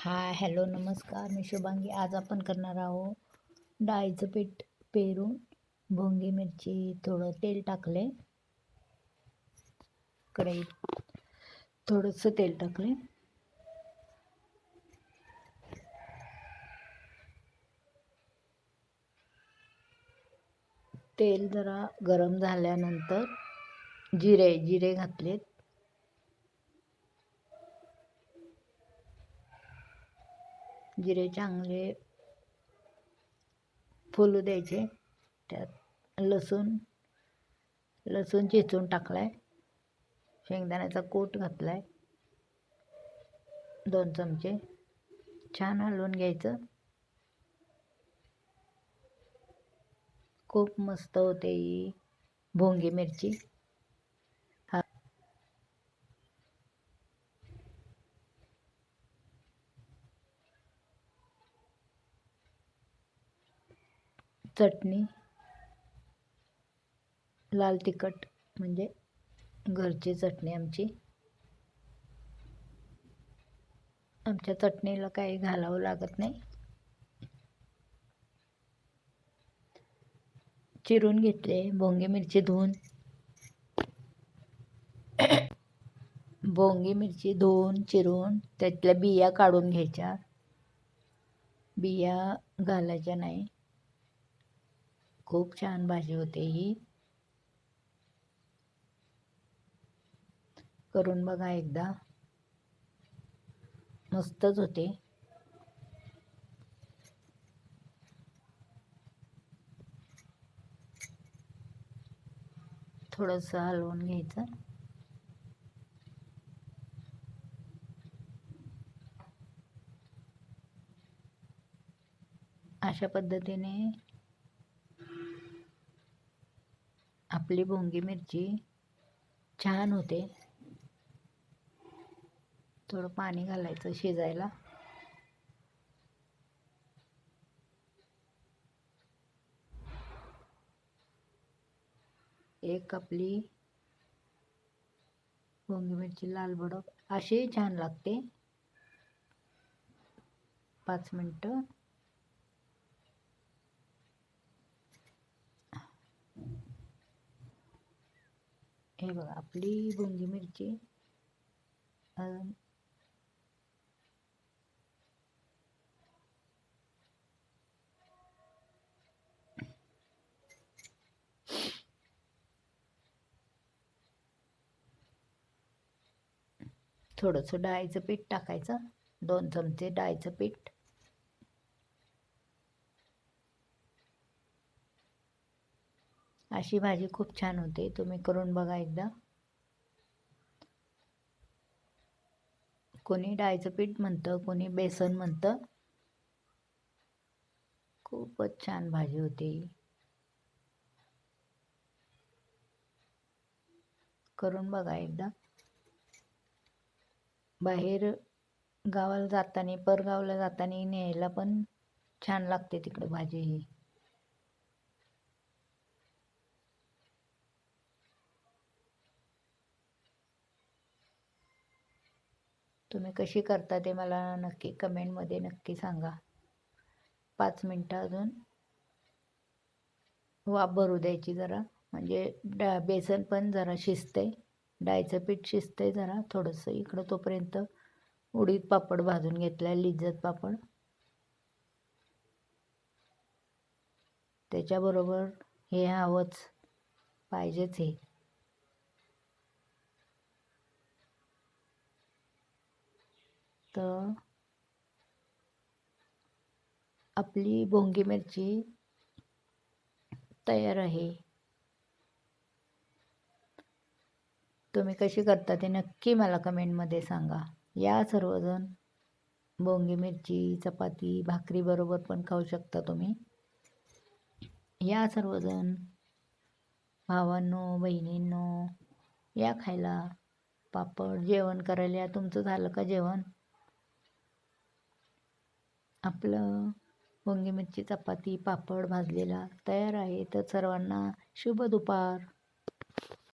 Hi hello नमस्कार. मी शुभांगी. आज आपण करणार आहोत डाळीचं पीठ पेरून भोंगी मिरची थोडं तेल टाकले कढई थोडंसं तेल टाकले तेल जरा गरम झाल्यानंतर जिरे जिरे घातलेत. जिरे चांगले फुलू द्यायचे. त्यात लसूण लसूण चेचून टाकलाय. शेंगदाण्याचा कूट घातलाय. दोन चमचे. छान हलवून घ्यायचं. खूप मस्त होते ही भोंगी मिरची. चटणी लाल तिखट म्हणजे घरची चटणी आमची. आमच्या चटणीला काही घालावं लागत नाही. चिरून घेतले भोंगी मिरची धुवून. भोंगी मिरची धुवून चिरून त्यातल्या बिया काढून घ्यायच्या. बिया घालायच्या नाही. खूप छान भाजी होते ही. करून बघा एकदा. मस्तच होते. थोडंसं हलवून घ्यायचं. अशा पद्धतीने आपली भोंगी मिरची छान होते. थोडं पाणी घालायचं शिजायला. एक आपली भोंगी मिरची लाल बडक अशी छान लागते. पाच मिनटं. हे बघा आपली भोंगी मिरची थोडंसं डाळीचं पीठ टाकायचं दोन चमचे डाळीचं पीठ. अशी भाजी खूप छान होते. तुम्ही करून बघा एकदा. कोणी डाळीचं पीठ म्हणतं कोणी बेसन म्हणतं. खूपच छान भाजी होते. करून बघा एकदा. बाहेर गावाला जाताना परगावला जाताना न्यायला पण छान लागते तिकडे भाजी ही. तुम्ही कशी करता ते मला नक्की कमेंटमध्ये नक्की सांगा. पाच मिनटं अजून. वाफ भरू द्यायची जरा. म्हणजे डा बेसन पण जरा शिजते डाळीचं पीठ शिजते जरा. थोडंसं इकडं तोपर्यंत उडीद पापड भाजून घेतला लिज्जत पापड. त्याच्याबरोबर हे हवंच. पाहिजेच हे. तर आपली भोंगी मिरची तयार आहे. तुम्ही कशी करता ते नक्की मला कमेंटमध्ये सांगा. या सर्वजण भोंगी मिरची चपाती भाकरीबरोबर पण खाऊ शकता तुम्ही. या सर्वजण भावांनो बहिणींनो या खायला पापड जेवण करायला तुमचं झालं का जेवण? आपलं वांगी मिरची चपाती पापड भाजलेला तयार आहे. तर सर्वांना शुभ दुपार.